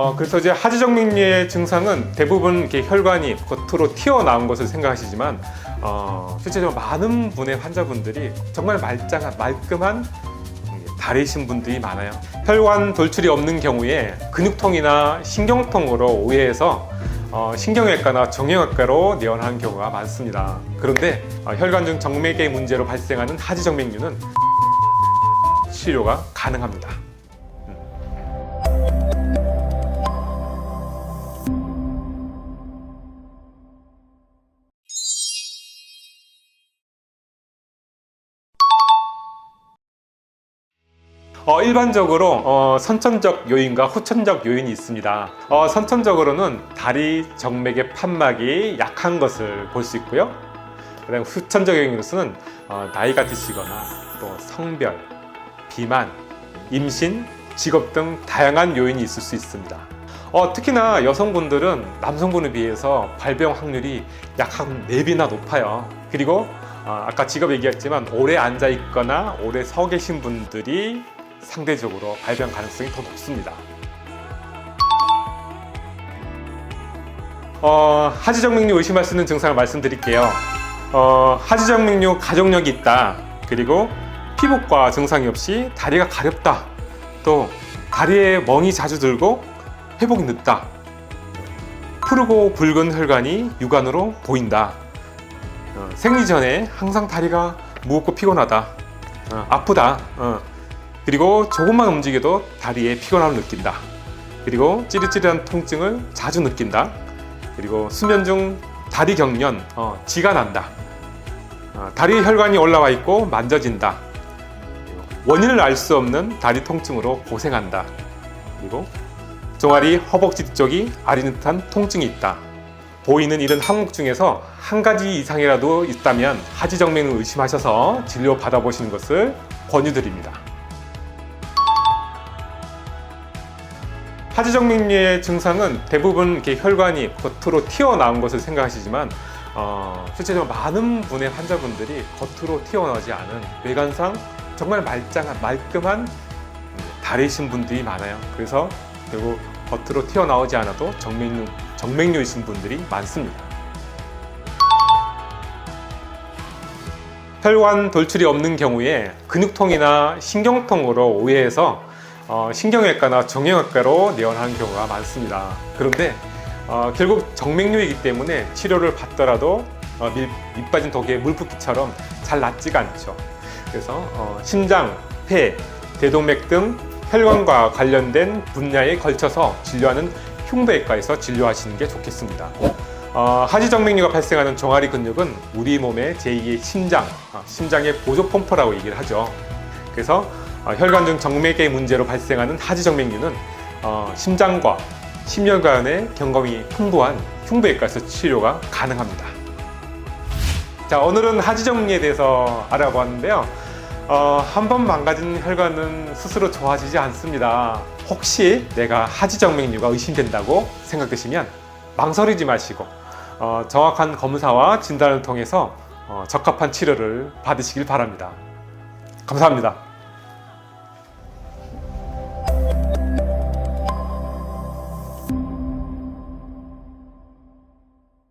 어, 그래서 이제 하지정맥류의 증상은 대부분 이렇게 혈관이 겉으로 튀어나온 것을 생각하시지만 어, 실제로 많은 분의 환자분들이 정말 말짱한 말끔한 다리신 분들이 많아요. 혈관 돌출이 없는 경우에 근육통이나 신경통으로 오해해서 어, 신경외과나 정형외과로 내원하는 경우가 많습니다. 그런데 어, 혈관중 정맥의 문제로 발생하는 하지정맥류는 치료가 가능합니다. 어, 일반적으로 어, 선천적 요인과 후천적 요인이 있습니다. 어, 선천적으로는 다리 정맥의 판막이 약한 것을 볼 수 있고요. 그다음 후천적 요인으로서는 어, 나이가 드시거나 또 성별, 비만, 임신, 직업 등 다양한 요인이 있을 수 있습니다. 어, 특히나 여성분들은 남성분에 비해서 발병 확률이 약 한 4배나 높아요. 그리고 어, 아까 직업 얘기했지만 오래 앉아 있거나 오래 서 계신 분들이 상대적으로 발병 가능성이 더 높습니다. 어, 하지정맥류 의심할 수 있는 증상을 말씀드릴게요. 어, 하지정맥류 가족력이 있다. 그리고 피부과 증상이 없이 다리가 가렵다. 또 다리에 멍이 자주 들고 회복이 늦다. 푸르고 붉은 혈관이 육안으로 보인다. 어, 생리 전에 항상 다리가 무겁고 피곤하다. 어, 아프다. 어, 그리고 조금만 움직여도 다리에 피곤함을 느낀다. 그리고 찌릿찌릿한 통증을 자주 느낀다. 그리고 수면 중 다리 경련, 어, 지가 난다. 어, 다리 혈관이 올라와 있고 만져진다. 원인을 알 수 없는 다리 통증으로 고생한다. 그리고 종아리 허벅지 뒤쪽이 아린 듯한 통증이 있다. 보이는 이런 항목 중에서 한 가지 이상이라도 있다면 하지정맥을 의심하셔서 진료 받아보시는 것을 권유드립니다. 하지정맥류의 증상은 대부분 이렇게 혈관이 겉으로 튀어나온 것을 생각하시지만 어, 실제로 많은 분의 환자분들이 겉으로 튀어나오지 않은 외관상 정말 말짱한 말끔한 다리신 분들이 많아요. 그래서 결국 겉으로 튀어나오지 않아도 정맥류, 정맥류이신 분들이 많습니다. 혈관 돌출이 없는 경우에 근육통이나 신경통으로 오해해서 어, 신경외과나 정형외과로 내원하는 경우가 많습니다. 그런데 어, 결국 정맥류이기 때문에 치료를 받더라도 어, 밀, 밑 빠진 독의 물붓기처럼 잘 낫지가 않죠. 그래서 어, 심장, 폐, 대동맥 등 혈관과 관련된 분야에 걸쳐서 진료하는 흉부외과에서 진료하시는 게 좋겠습니다. 어, 하지정맥류가 발생하는 종아리 근육은 우리 몸의 제2의 심장, 어, 심장의 보조 펌프라고 얘기를 하죠. 그래서 어, 혈관 중 정맥의 문제로 발생하는 하지정맥류는 어, 심장과 심혈관의 경험이 풍부한 흉부외과에서 치료가 가능합니다. 자, 오늘은 하지정맥에 대해서 알아보았는데요. 어, 한번 망가진 혈관은 스스로 좋아지지 않습니다. 혹시 내가 하지정맥류가 의심된다고 생각되시면 망설이지 마시고 어, 정확한 검사와 진단을 통해서 어, 적합한 치료를 받으시길 바랍니다. 감사합니다.